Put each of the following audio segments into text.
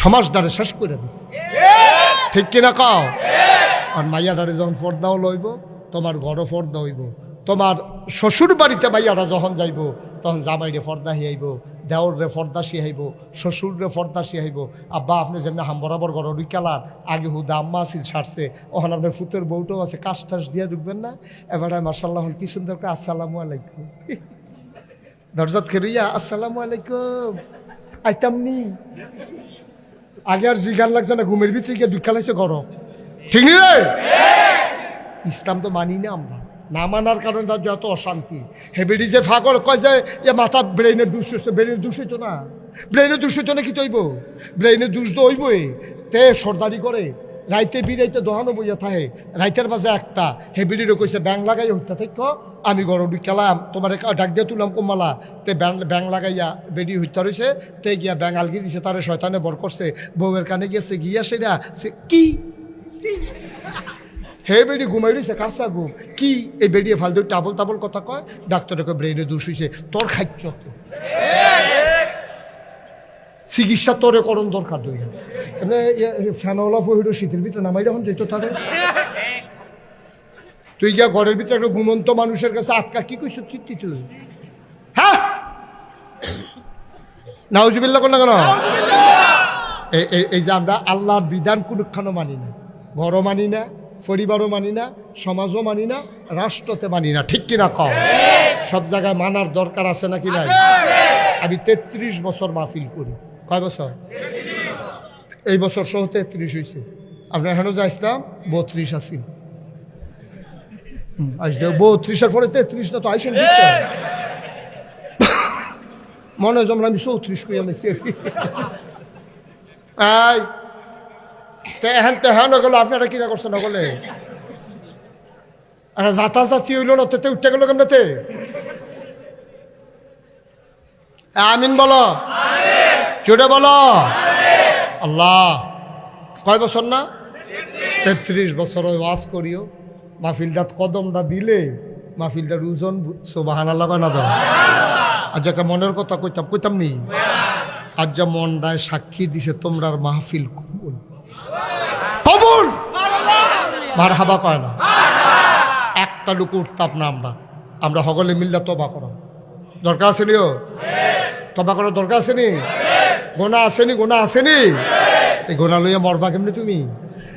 সমাজদারে শেষ করে দিস ঠিক কিনা কাও? আর মাইয়াডারে যখন পর্দাও লইব, তোমার ঘরও পর্দা হইব। তোমার শ্বশুর বাড়িতে মাইয়ারা যখন যাইব, তখন জামাইরে ফর্দা হিয়াইব দেওরে ফর্দা শিহাইব শ্বশুররে ফর্দা শিহাইব আব্বা, আপনি যেমনি হাম বরাবর ঘর রুইকালার আগে হুদা আম্মা আছিল, সারছে। ওখানে আপনার ফুতের বউটাও আছে, কাজ টাস দিয়ে ঢুকবেন না। এবারে মার্শাল্লাহ কি সুন্দর করে, আসসালামু আলাইকুম। দরজাত খেরুইয়া আসসালামু আলাইকুম। আইতাম নি। আগে আর জিগার লাগছে না, ঘুমের ভিতরে গিয়ে ঢুকালাইছে ঘর। ঠিক নি ইসলাম তো মানি না আমরা। না মানার কারণে তার যত অশান্তি। হেবেডি যে ফাঁকর কয় যে, এ মাথা ব্রেইনের দূষিত ব্রেইনের দুষ হইতো না। ব্রেইনের দূষিত না কি তৈব? ব্রেইনের দুষ তো হইবই। তে সর্দারি করে। রাইতে বিরাইতে দহানো বইয়া থাকে, রাইতের মাঝে একটা। হেবিডিরও কইছে, ব্যাং লাগাই হইতা থাক আমি গরম খেলাম, তোমার ডাক দিয়ে তুললাম কমালা তে ব্যাং ব্যাং লাগাইয়া বেডি হইতা রয়েছে তে গিয়া ব্যাং আলগি দিছে, তারে শয়তানে বর করছে। বউয়ের কানে গিয়েছে গিয়া সেটা সে কি? হে বেডি ঘুমাই রয়েছে কাঁচা ঘুম। কি? এই বেডিয়ে ফালতু টাবল তাবল কথা কয়? ডাক্তারকে ব্রেনে দোষ হয়েছে তোর খাচ্ছ তো চিকিৎসা তোরে করণ দরকার দই মানে ফ্যানওয়ালা ফহির শীতের ভিতরে নামাই যখন যেত তারে। তুই গিয়া ঘরের ভিতরে একটা ঘুমন্ত মানুষের কাছে আটকা কি কইস কি তুই হ্যাঁ? নাউজুবিল্লা কোন? না কেন এই- যে আমরা আল্লাহর বিধান কোনখানো মানি না। ঘরও মানি না পরিবারও মানি না সমাজও মানি না রাষ্ট্রতে মানি না। ঠিক কিনা কম সব জায়গায় মানার দরকার আছে নাকি নাই? আমি তেত্রিশ বছর মাহফিল করি। কয় বছর? এই বছর সহ তেত্রিশ হয়েছে আপনার এখানে যা ইসলাম, বত্রিশ আসলে বত্রিশের পরে তেত্রিশ না তো আইসেন মনে হয় আমি চৌত্রিশ করি আমি এই তেহেন তেহেন গেল আপনারা কি করছেন নগলে আরে যাতা যাতি হইল না তেতে উঠতে গেল কেমনেতে? আমিন বলো। জোরে বলো। আল্লাহ, কয় বছর না? তেত্রিশ বছর ওয়াজ করিও। মাহফিলটাত কদমটা দিলে মাহফিলটার ওজন সোবাহান আল্লাহ না দাও আর যাকে মনের কথা কইতাম কইতাম নি? আজ যা মনটায় সাক্ষী দিছে তোমরার মাহফিল কবুল। কবুল! মার হাবা কয় না? একটা লোক উঠতাম না আমরা। আমরা সকলে মিল্লা তবা করো। দরকার আছে নিও? তবা করার দরকার আছে নি? গোনা আসেনি গোনা আসেনি এই গোনা লইয়া মরবা কেমনি তুমি?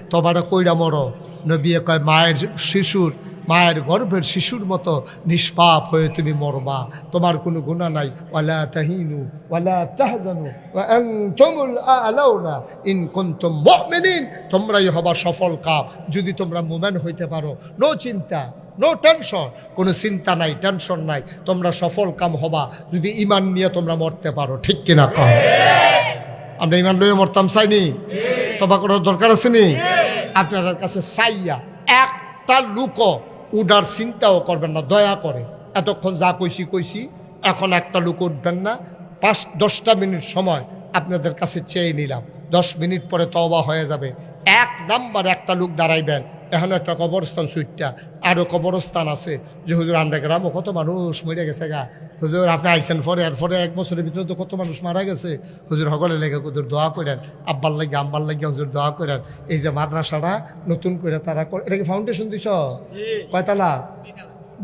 তবাটা কইরা মরো। নবিয়ে কয়, মায়ের শিশুর, মায়ের গর্ভের শিশুর মতো নিষ্পাপ হয়ে তুমি মরবা। তোমার কোনো গুণা নাই। ওয়ালা তাহিনু, ওয়ালা তাহজানু আনতুমুল আলাউনা। ইন কুনতুম মুমিনিন, তোমরাই হবা সফল কাপ। যদি তোমরা মুমিন হইতে পারো, নো চিন্তা, নো টেনশন। কোনো চিন্তা নাই, টেনশন নাই। তোমরা সফল কাম হবা। যদি ইমান নিয়ে তোমরা মরতে পারো, ঠিক কিনা কম আমরা ইমান লইয়ে মরতাম চাইনি? তবা করার দরকার আছে নি আপনার কাছে চাইয়া একটা লুক উডার চিন্তাও করবেন না দয়া করে। এতক্ষণ যা কইছি কইছি। এখন একটা লুক উঠবেন না। পাঁচ দশটা মিনিট সময় আপনাদের কাছে চেয়ে নিলাম। দশ মিনিট পরে তওবা হয়ে যাবে। এক নাম্বার একটা লোক দাঁড়াইবেন। এখন একটা কবরস্থান সুইটটা। আরও কবরস্থান আছে। যে হুজুর আমরা গ্রামও কত মানুষ মরে গেছে গা। হুজুর আপনি আইসেন পরে আর পরে এক বছরের ভিতরে তো কত মানুষ মারা গেছে। হুজুর সকলে লেগে হুজুর দোয়া করেন আব্বার লাগে আম্বার লাগে হুজুর দোয়া করেন এই যে মাদ্রাসাটা নতুন করে তারা করে এটা কি ফাউন্ডেশন দিছ? কয়তালা?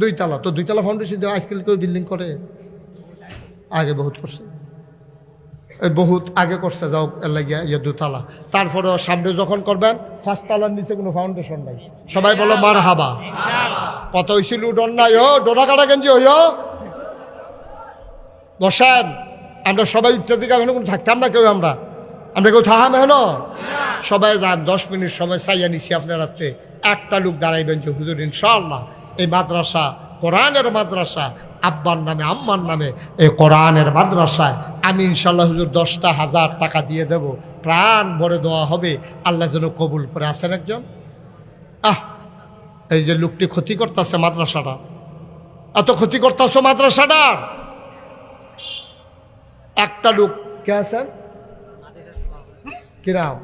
দুইতলা। তো দুইতলা ফাউন্ডেশন দেওয়া আজকাল কেউ বিল্ডিং করে? আগে বহুত করছে। বহুত আগে করছে যাও এর লাগিয়া ইয়ে দুতলা। তারপরে সামনে যখন করবেন ফার্স্ট তালার নিচে কোনো ফাউন্ডেশন নাই। সবাই বলো মার হাবা কত হয়েছিল ডন নাই ও ডোনা কাটা গেঞ্জি হইও বসেন, আমরা সবাই উঠতে এখন কোনো থাকতাম না কেউ আমরা। আমরা কেউ থাহাম হেন সবাই যান, দশ মিনিট সময় চাইয়া নিছি আপনার রাত্রে একটা লোক দাঁড়াইবেন যে, হুজুর ইনশাল্লাহ এই মাদ্রাসা, কোরআনের মাদ্রাসা, আব্বার নামে, আম্মার নামে, এই কোরআনের মাদ্রাসায় আমি ইনশাল্লাহ হুজুর দশটা হাজার টাকা দিয়ে দেব। প্রাণ ভরে দেওয়া হবে, আল্লাহ যেন কবুল করে আসেন একজন। আহ, এই যে লোকটি ক্ষতি করতেছে মাদ্রাসাটা। এত ক্ষতি করতেছ মাদ্রাসাটার? একটা লোক। কে আছেন কিরাম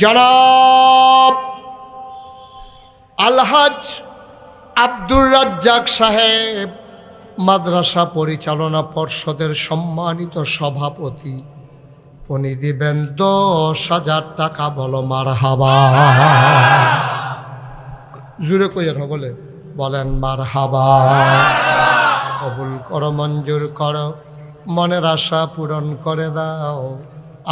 জনাব আলহাজ আব্দুর রাজ্জাক সাহেব মাদ্রাসা পরিচালনা পর্ষদের সম্মানিত সভাপতি। উনি দিবেন দশ হাজার টাকা বলো মার হাবা জুড়ে কইয়ের বলে বলেন মার হাবা কবুল করো মঞ্জুর করো। মনের আশা পূরণ করে দাও।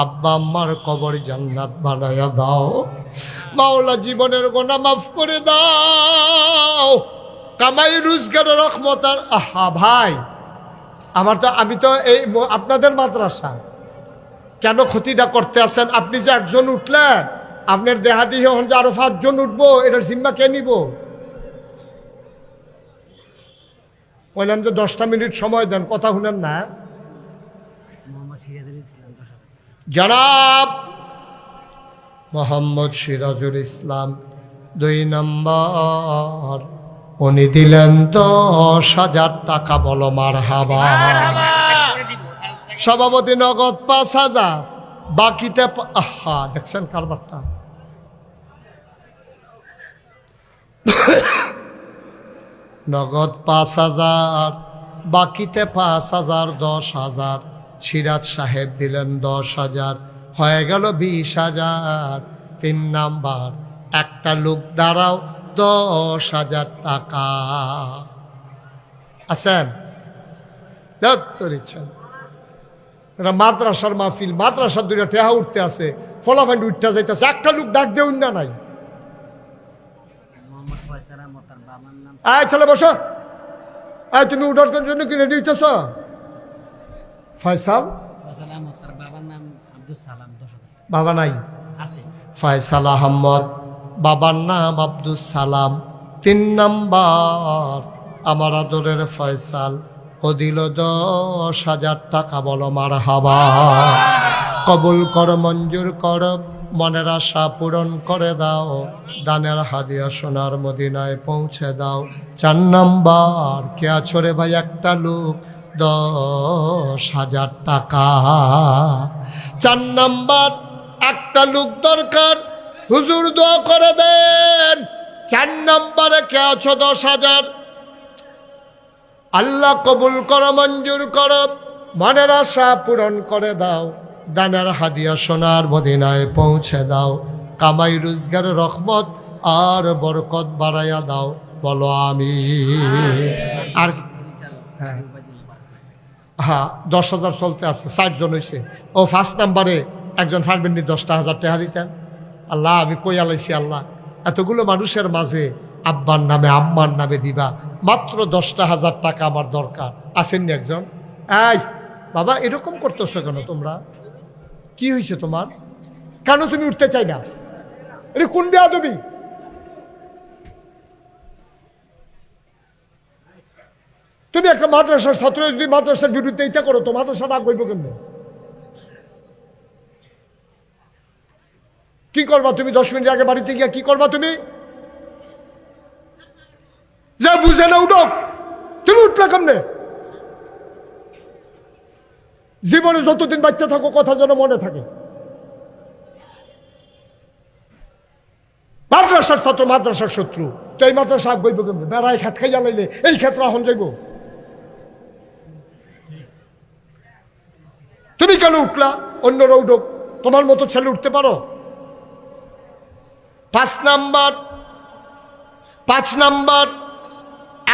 আব্বা, আম্মার কবর জান্নাত বানাইয়া দাও। মাওলা জীবনের গোনা মাফ করে দাও। কামাই, রোজগার রহমতার আহা, ভাই, আমার তো, আমি তো এই আপনাদের মাদ্রাসা। কেন ক্ষতিটা করতে আসেন আপনি যে একজন উঠলেন, আপনার দেহাদি হন যে আরও পাঁচজন উঠবো, এটার জিম্মা কে নিব? বললাম যে দশটা মিনিট সময় দেন, কথা শুনেন না জনাব মোহাম্মদ সিরাজুল ইসলাম দুই নম্বর। উনি দিলেন দশ হাজার টাকা বলো মার হাবা সভাপতি নগদ পাঁচ হাজার বাকিতে আহা দেখছেন কারবারটা? নগদ পাঁচ হাজার বাকিতে পাঁচ হাজার দশ হাজার। সিরাজ সাহেব দিলেন দশ হাজার। হয়ে গেল বিশ হাজার। তিন নাম্বার, একটা লোক দাঁড়াও, দশ হাজার টাকা। আছেন? ইচ্ছা। এটা মাদ্রাসার মাহফিল, মাদ্রাসার দুইটা টেহা উঠতে আছে। ফলাফান্ড উঠতে যাইতেছে, একটা লোক ডাক দেউন না নাই। আয়, ছেলে বসো। আয়, তুমি উঠার জন্য কি রেডি হইতেছ ফয়সাল ফয়সাল আহমদ তার বাবার নাম আব্দুল সালাম দশ হাজার বাবা নাই? ফয়সাল আহমদ বাবার নাম আব্দুল সালাম। তিন নাম্বার আমার আদরের ফয়সাল। ও দিল দশ হাজার টাকা বলো মার হাবা কবুল কর মঞ্জুর কর মনের আশা পূরণ করে দাও। দানের হাদিয়া সোনার মদিনায় পৌঁছে দাও। চার নাম্বার কে আছরে ভাই একটা লোক? দশ হাজার টাকা। চার নাম্বার, একটা লোক দরকার, হুজুর দোয়া করে দেন। চার নাম্বারে কে আছো দশ হাজার? আল্লাহ কবুল করো, মঞ্জুর করো, মনের আশা পূরণ করে দাও, দানার হাদিয়া সোনার মদিনায় পৌঁছে দাও, কামাই রোজগার, রহমত আর বরকত বাড়াইয়া দাও, বলো আমি আর হ্যাঁ হ্যাঁ দশ হাজার চলতে আছে, ষাট জন হয়েছে ও ফার্স্ট নাম্বারে একজন নি, দশটা হাজার টাকা দিতেন। আল্লাহ, আমি কই আলাইছি আল্লাহ? এতগুলো মানুষের মাঝে আব্বার নামে, আম্মার নামে দিবা। মাত্র দশটা হাজার টাকা আমার দরকার। আসেননি একজন? এই, বাবা, এরকম করতেছো কেন তোমরা? কি হয়েছে তোমার? কেন তুমি উঠতে চাই না? এটা কোন বেয়াদবি? তুমি একটা মাদ্রাসার ছাত্র যদি মাদ্রাসার বিরুদ্ধে এটা করো, তো মাদ্রাসা ডাক হইব কেমনে? কি করবা তুমি? দশ মিনিট আগে বাড়িতে গিয়ে কি করবা তুমি? যা বুঝে না উঠো। তুমি উঠলে কেমনে? জীবনে যতদিন বাচ্চা থাকো, কথা যেন মনে থাকে। মাদ্রাসার ছাত্র, মাদ্রাসার শত্রু। তো এই মাদ্রাসা আগ বইব কেমনে? বেড়াই খাত খাইয়া লাইলে এই ক্ষেত্রে এখন যাইব। তুমি কেন উঠলা? অন্যরা উঠুক তোমার মতো ছেলে উঠতে পারো? পাঁচ নাম্বার পাঁচ নাম্বার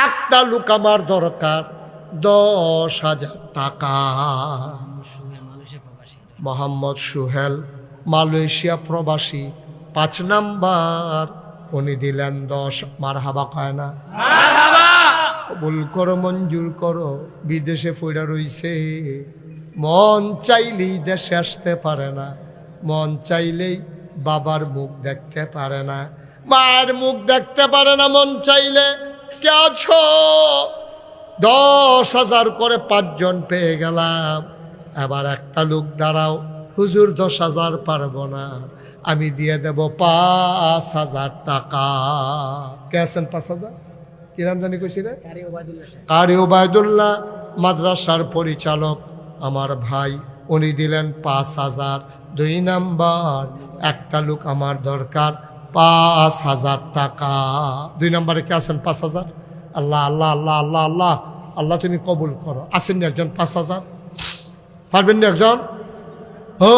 একটা লোক আমার দরকার দশ হাজার টাকা। মোহাম্মদ সুহেল মালয়েশিয়া প্রবাসী। পাঁচ নাম্বার উনি দিলেন দশ। মার হাবা কয় না? কবুল করো মঞ্জুর করো বিদেশে ফইরা রইছে। মন চাইলেই দেশে আসতে পারে না। মন চাইলেই বাবার মুখ দেখতে পারে না। মার মুখ দেখতে পারে না মন চাইলে। কে আছো? দশ হাজার করে পাঁচজন পেয়ে গেলাম। এবার একটা লোক দাঁড়াও। হুজুর দশ হাজার পারব না। আমি দিয়ে দেব পাঁচ হাজার টাকা। কে আছেন পাঁচ হাজার? কি নাম জানি কইছি রে কারি ওবায়দুল্লাহ মাদ্রাসার পরিচালক। আমার ভাই, উনি দিলেন পাঁচ হাজার। দুই নাম্বার, একটা লোক আমার দরকার, পাঁচ হাজার টাকা। দুই নম্বরে কে আছেন পাঁচ হাজার? আল্লাহ আল্লাহ আল্লাহ আল্লাহ আল্লাহ। আল্লাহ তুমি কবুল করো। আসেননি একজন পাঁচ হাজার? পারবেন না একজন? ও,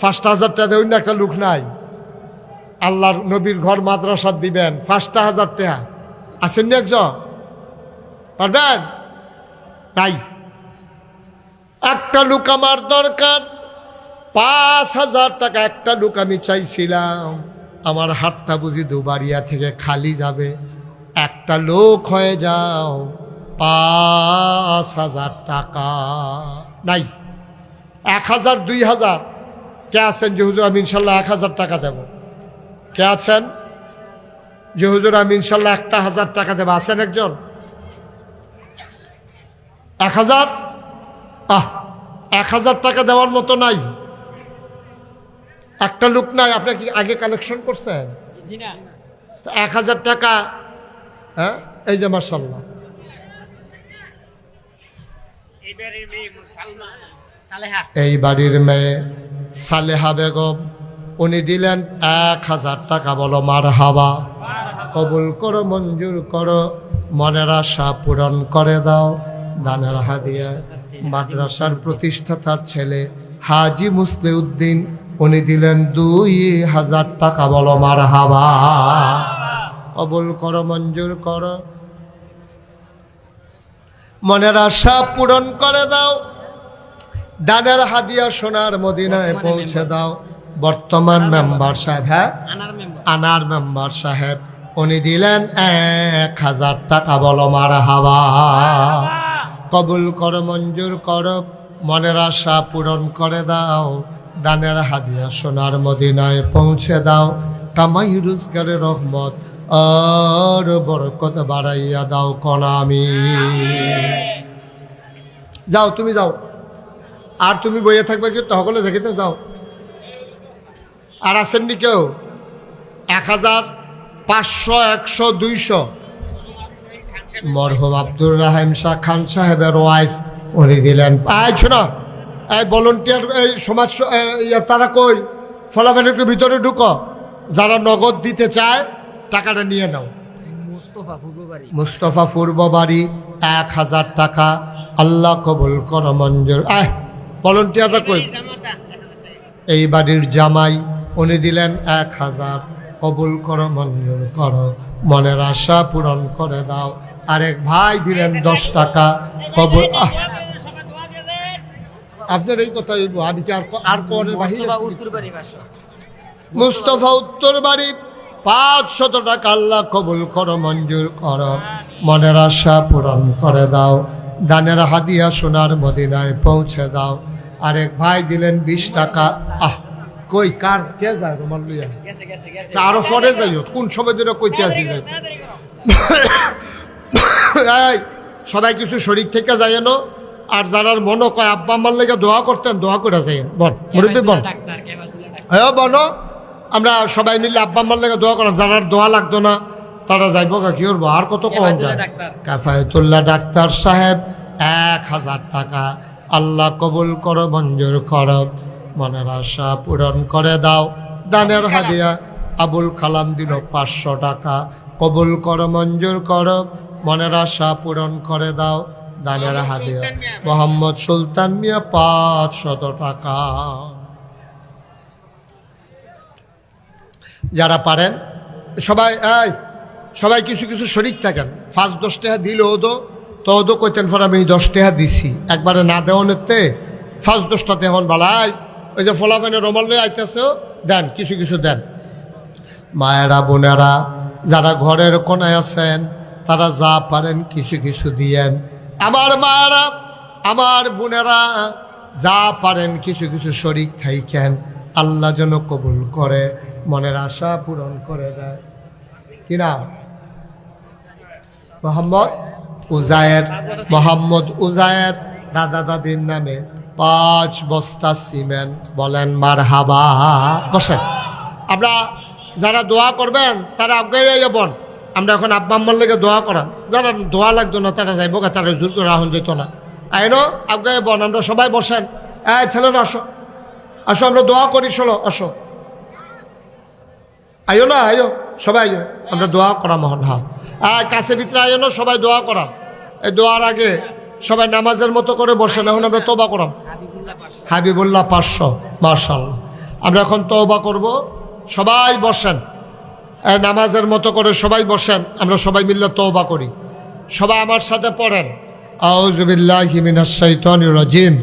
পাঁচটা হাজার টাকা দেবেন একটা লোক নাই। আল্লাহর নবীর ঘর মাদ্রাসার দিবেন, পাঁচটা হাজার টাকা আসেননি একজন? পারবেন? নাই। একটা লোক আমার দরকার। পাঁচ হাজার টাকা একটা লোক আমি চাইছিলাম। আমার হাতটা বুঝি দুবারিয়া থেকে খালি যাবে। একটা লোক হয়ে যাও। পাঁচ হাজার টাকা। নাই। এক হাজার, দুই হাজার। কে আছেন? যে হুজুর, আমি ইনশাল্লাহ এক হাজার টাকা দেব। কে আছেন? যে হুজুর, আমি ইনশাল্লাহ একটা হাজার টাকা দেবো। আছেন একজন? এক হাজার? আহ এক হাজার টাকা দেওয়ার মতো নাই। একটা লোক নাই আপনি কি আগে কালেকশন করছেন? তো এক হাজার টাকা হ্যাঁ এই যে মার্শাল্লাহ এই বাড়ির মেয়ে সালেহা। বেগম উনি দিলেন এক হাজার টাকা বলো মার হাবা কবুল করো মঞ্জুর করো মনের আশা পূরণ করে দাও দানের হাদিয়া। মাদ্রাসার প্রতিষ্ঠাতার ছেলে হাজি মুসলিউদ্দিন। উনি দিলেন দুই হাজার টাকা বলো মার হাবা কবুল করো মঞ্জুর করো। মনের আশা পূরণ করে দাও। দানের হাদিয়া সোনার মদিনায় পৌঁছে দাও। বর্তমান মেম্বার সাহেব হ্যাঁ? আনার মেম্বার আনার মেম্বার সাহেব। উনি দিলেন এক হাজার টাকা বলো মার হাওয়া কবুল কর, মঞ্জুর কর, মনের আশা পূরণ করে দাও। দানের হাদিয়া সোনার মদিনায় পৌঁছে দাও। কামাই রোজগারের রহমত আর বরকত বাড়াইয়া দাও কনামি। যাও, তুমি যাও। আর তুমি বইয়ে থাকবে কি? তহলে দেখিতে যাও। আর আসেননি কেউ? এক হাজার পাঁচশো, একশো, দুইশো? মরহুম আব্দুর রাহিম শাহ খান সাহেবের ওয়াইফ উনি দিলেন। আয় শোনো এই ভলন্টিয়ার এই সমাজ তারা কই? ফলাফল একটু ভিতরে ঢুকো। যারা নগদ দিতে চায় টাকাটা নিয়ে নাও। মুস্তফা ফুলবাড়ি মুস্তফা পূর্ব বাড়ি এক হাজার টাকা। আল্লাহ কবুল কর মঞ্জুর। আহ ভলন্টিয়াররা কই? এই বাড়ির জামাই উনি দিলেন এক হাজার। কবুল করো মঞ্জুর করো। মনের আশা পূরণ করে দাও। আরেক ভাই দিলেন দশ টাকা কবুল আহ, আপনার এই কথা আমি কি আর আর কোনের মুস্তফা উত্তর বাড়ি পাঁচ শত টাকা আল্লাহ কবুল করো মঞ্জুর করো। মনের আশা পূরণ করে দাও। দানের হাদিয়া সোনার মদিনায় পৌঁছে দাও। আরেক ভাই দিলেন বিশ টাকা। আহ কই কার কে যায় রোমান লইয়া আরও পরে যাইও কোন সময় ধরে কইতে আসি যাই এই, সবাই কিছু শরীর থেকে যায় না আর যারা মনে কয় আব্বা আমার লেগে দোয়া করতেন দোয়া করে যায় বল মুরব্বী বল। হ্যাঁ বলো আমরা সবাই মিলে আব্বা আম্মার লেগে দোয়া করাম যারা দোয়া লাগতো না তারা যাইব কা কি করব আর কত কম যায়। কাফায়তুল্লাহ ডাক্তার সাহেব এক হাজার টাকা আল্লাহ কবুল করো মঞ্জুর করো মনের আশা পূরণ করে দাও। দানের হাদিয়া আবুল কালাম দিল পাঁচশো টাকা কবুল করো মঞ্জুর করো মনের আশা পূরণ করে দাও। দানের হাদিয়া মোহাম্মদ সুলতান মিয়া পাঁচশত টাকা। যারা পারেন সবাই এই সবাই কিছু কিছু শরিক থাকেন। ফার্স্ট দশ টাকা দিল ওদো। তো ওদো কইতেন পর আমি দশ টাকা দিছি। একবারে না দেওয়ানেতে ফার্স্ট দশটা তেহন বালাই ওই যে ফলাফানে রমাল লয়ে আইতেছে দেন কিছু কিছু দেন। মায়েরা বোনেরা যারা ঘরের কোনায় আছেন তারা যা পারেন কিছু কিছু দিয়েন। আমার মায়েরা আমার বোনেরা যা পারেন কিছু কিছু শরিক থাইকেন, আল্লাহ যেন কবুল করে, মনের আশা পূরণ করে দেয়। কিনা মোহাম্মদ উজায়ের মোহাম্মদ উজায়ের দাদা দাদির নামে পাঁচ বস্তা সিমেন্ট বলেন মার হাবা বসেন। আমরা যারা দোয়া করবেন, তারা আগে যাবন আমরা এখন আব্বা আম্মার লেগে দোয়া করা যারা দোয়া লাগতো না তারা যাইব গা, তারা জোর করে রাহন যেত না। আইনো আগে বন আমরা সবাই বসেন। এই ছেলেরা আসো। আসো আমরা দোয়া করি চলো আসো। আইও না আইও। সবাই আইও। আমরা দোয়া করা হন হ্যাঁ। আর কাছে ভিতরে আইও না সবাই দোয়া করাম। এই দোয়ার আগে সবাই নামাজের মতো করে বসেন এখন আমরা তোবা করাম। হাবিবুল্লাহ পাঁচশো মার্শাল্লাহ আমরা এখন তওবা করব। সবাই বসেন। নামাজের মতো করে সবাই বসেন, আমরা সবাই মিললে তওবা করি। সবাই আমার সাথে পড়েন। আউজুবিল্লাহি মিনাশ শাইতানির রাজিম।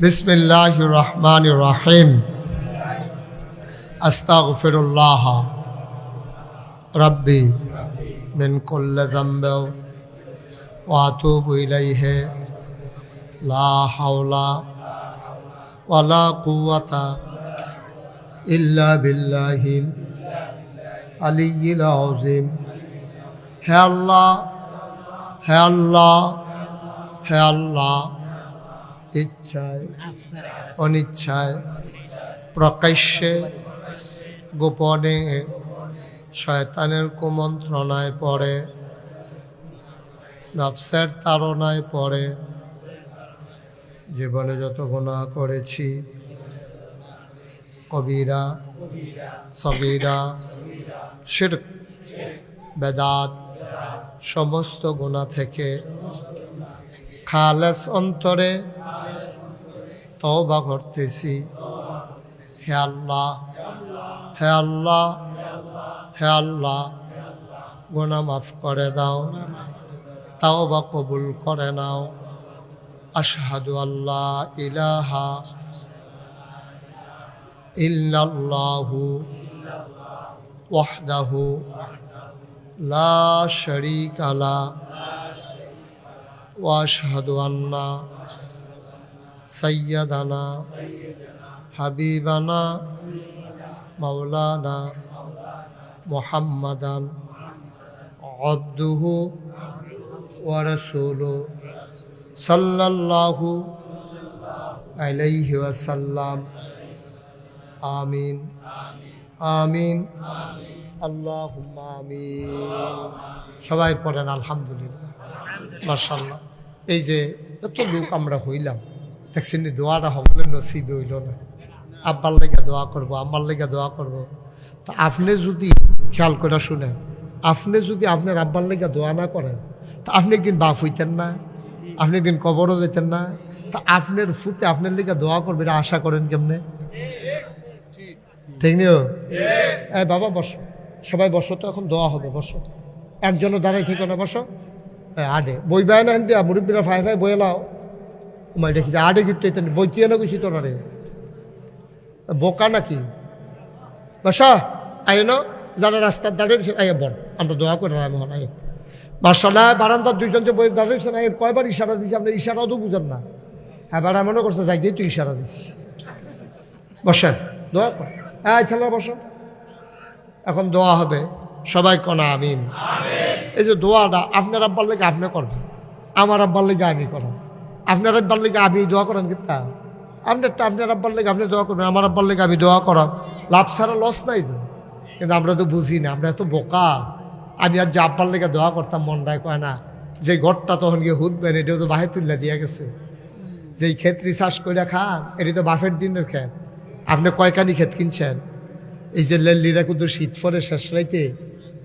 বিসমিল্লাহির রহমানির রহিম। আস্তাগফিরুল্লাহ। রাব্বি মিন কুল্লি যামবি ওয়া আতুবু ইলাইহি। লা হাওলা ওয়ালা কুওয়াতা ইল্লা বিল্লাহিল আলিয়্যিল আযীম হে আল্লাহ হে আল্লাহ হে আল্লাহ, ইচ্ছায়, অনিচ্ছায়, প্রকাশ্যে, গোপনে, শয়তানের কুমন্ত্রণায় পড়ে, নফসের তাড়নায় পড়ে, জীবনে যত গুণা করেছি কবিরা সবিরা শিরক বেদাত, সমস্ত গুণা থেকে খালেস অন্তরে তওবা করতেছি। হে আল্লাহ হে আল্লাহ হে আল্লাহ, গুণা মাফ করে দাও তাও বা কবুল করে নাও। আশহাদু আল্লাহ ইলাহা ইল্লাল্লাহু ওয়াহদাহু লা শারীকা লা ওয়া আশহাদু আন্না সাইয়্যিদানা হাবিবানা মাওলানা মুহাম্মাদান আবদুহু ওয়া রাসূলুহু আমিন। আমিন। আল্লাহুম্মা আমিন। সবাই পড়েন, আলহামদুলিল্লাহ। মাশাল্লাহ এই যে এত লোক আমরা হইলাম, দেখছেন দোয়াটা হবলে নসিবে হইল না। আব্বার লেগে দোয়া করব, আম্মার লেগে দোয়া করব। তা আপনি যদি খেয়াল করে শুনেন, আপনি যদি আপনার আব্বার লেগে দোয়া না করেন, তা আপনি একদিন বাপ হইতেন না, আপনি একদিন কবরও যেতেন না। তা আপনার ফুতে আপনার লেগে দোয়া করবে আশা করেন কেমনে? ঠিক নিও? এই বাবা বসো। সবাই বসো তো এখন দোয়া হবে বসো। একজনও দাঁড়াই থেকে না বসো। আডে বই বায় না হিন্দি মুরব্বীরা ফাই ফাই বয়ে লাও তোমার দেখি যে আডে কিন্তু এটা বই চেয়ে না গেছি তোরা রে। বোকা নাকি? বসা আয় না যারা রাস্তার দাঁড়িয়েছে আয় বল। আমরা দোয়া করে আমি হন আয় মার্শাল্লাহ বারান্দার দুইজন যে বই দাঁড়িয়েছে না এর কয়বার ইশারা দিছি আপনি ইশারাও তো বুঝেন না। হ্যাঁ বারা মনে করছে যাই তুই ইশারা দিস বসেন দোয়া কর হ্যাঁ ছেলে বসো। এখন দোয়া হবে, সবাই কনা আমিন। এই যে দোয়াটা, আপনার আব্বার লেগে আপনি করবেন। আমার আব্বার লেগে আমি করব। আপনার আব্বার লেগে আমি দোয়া করেন কিন্তু আপনারটা আপনার আব্বার লেগে আপনি দোয়া করবেন, আমার আব্বার লেগে আমি দোয়া করাম। লাভ ছাড়া লস নাই তো। কিন্তু আমরা তো বুঝি না, আমরা এত বোকা। আমি আর যে আব্বার লেগে দোয়া করতাম, মনটায় কয় না, যে ঘরটা তখন গিয়ে হুদবেন এটাও তো বাহে তুললে দিয়া গেছে। যেই ক্ষেত রিসার্চ করে খান এটি তো বাফের দিনের ক্ষেত। আপনি কয়খানি ক্ষেত কিনছেন? এই যে লেল্লিরা কিন্তু শীত ফলে শেষ রাইতে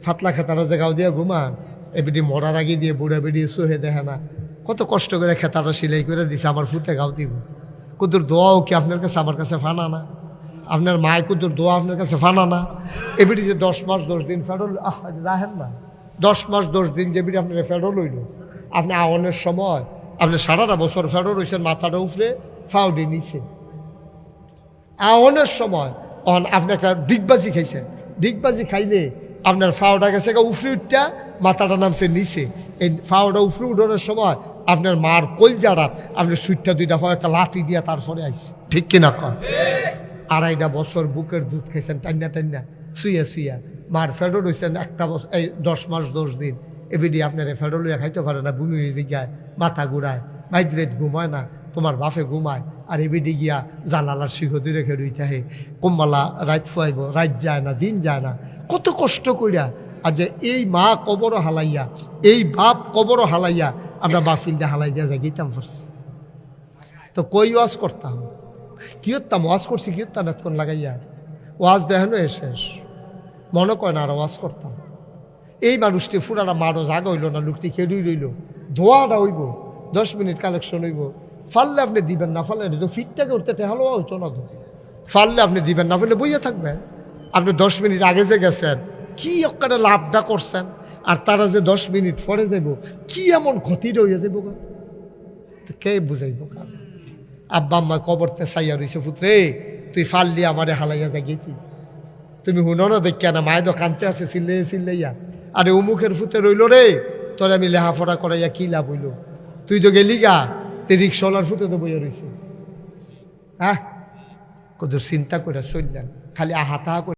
ফাতলা খেতারও জায়গাও দিয়ে ঘুমান, এবিডি মরার আগে দিয়ে, বুড়া বেড়ি সোহে দেখে না। কত কষ্ট করে খেতাটা সিলাই করে দিছে, আমার ফুতে গাও দিব। কুদুর দোয়াও কি আপনার কাছে, আমার কাছে ফানা না? আপনার মায় কুদুর দোয়া আপনার কাছে ফানা না? এবিডি যে দশ মাস দশ দিন ফেরল রাহেন না। দশ মাস দশ দিন যেবিডি আপনার ফেরল হইল আপনি আওয়ানের সময়, আপনি সারাটা বছর ফেরল হয়েছেন মাথাটা উফরে ফাউডি নিছে। আওয়ানের সময় অন আপনি একটা ডিগবাজি খাইছেন। ডিগবাজি খাইলে আপনার ফাওটা গেছে উফরে উঠটা মাথাটা নামছে নিচে। এই ফাওটা উফরে উঠানোর সময় আপনার মার কলজা রাত আপনি সুইটটা দুইটা ফাও একটা লাথি দিয়া তারপরে আইসে ঠিক কিনা কন? আড়াইটা বছর বুকের দুধ খাইছেন টান্না টান্না শুইয়া শুইয়া। মার ফেডো রয়েছেন একটা বছর এই দশ মাস, দশ দিন। এবিডি আপনার ফেডো লইয়া খাইতে পারে না, বুমি হয়ে জিগায় মাথা ঘুরায় মাইদ্রেত ঘুমায় না। তোমার বাপে ঘুমায় আর এবিডি গিয়া জানালার শিখতি রেখে রইতে হে কোম্বালা রাত ফুয়াইব, রাত যায় না, দিন যায় না। কত কষ্ট কইরা আর যে এই মা কবর হালাইয়া, এই বাপ কবর হালাইয়া আমরা বাফিলটা হালাই দিয়া যাই গেতাম পারছি তো কই ওয়াজ করতাম? কি হতাম ওয়াজ করছি, কি হতাম এতক্ষণ লাগাইয়া। ওয়াজ দেখানো শেষ। মনে কয় না আর ওয়াজ করতাম। এই মানুষটি ফুরাটা মারো জাগ হইল না, লোকটি খেলুই রইল। ধোয়াটা হইব, দশ মিনিট কালেকশন হইব। ফাললে আপনি দিবেন না, ফাললে তো ফিটটাকে উঠতে টেহালো হইতো না তো। ফাললে আপনি দিবেন না ফেলে বইয়ে থাকবেন। আপনি দশ মিনিট আগে যে গেছেন, কি একটা লাভটা করছেন, আর তারা যে দশ মিনিট পরে যাইব, কি এমন ক্ষতি রয়ে যাইব? তো কে বুঝাইব কার? আব্বা আম্মা কবরতে চাইয়া রইছে, পুত্রে, তুই ফাললি আমারে হালাইয়া যাই গেছি তুমি শুনো না দেখ না, মায়ের তো কানতে আছে, চিল্লে চিল্লাইয়া। আরে উমুখের ফুতে রইল রে, তোর আমি লেহাফড়া করাইয়া কি লাভ হইল? তুই তো গেলি গা তুই রিক্সওয়ালার ফুতে তো বইয়া রয়েছে হ্যাঁ কত চিন্তা করে চললেন। খালি আহা করে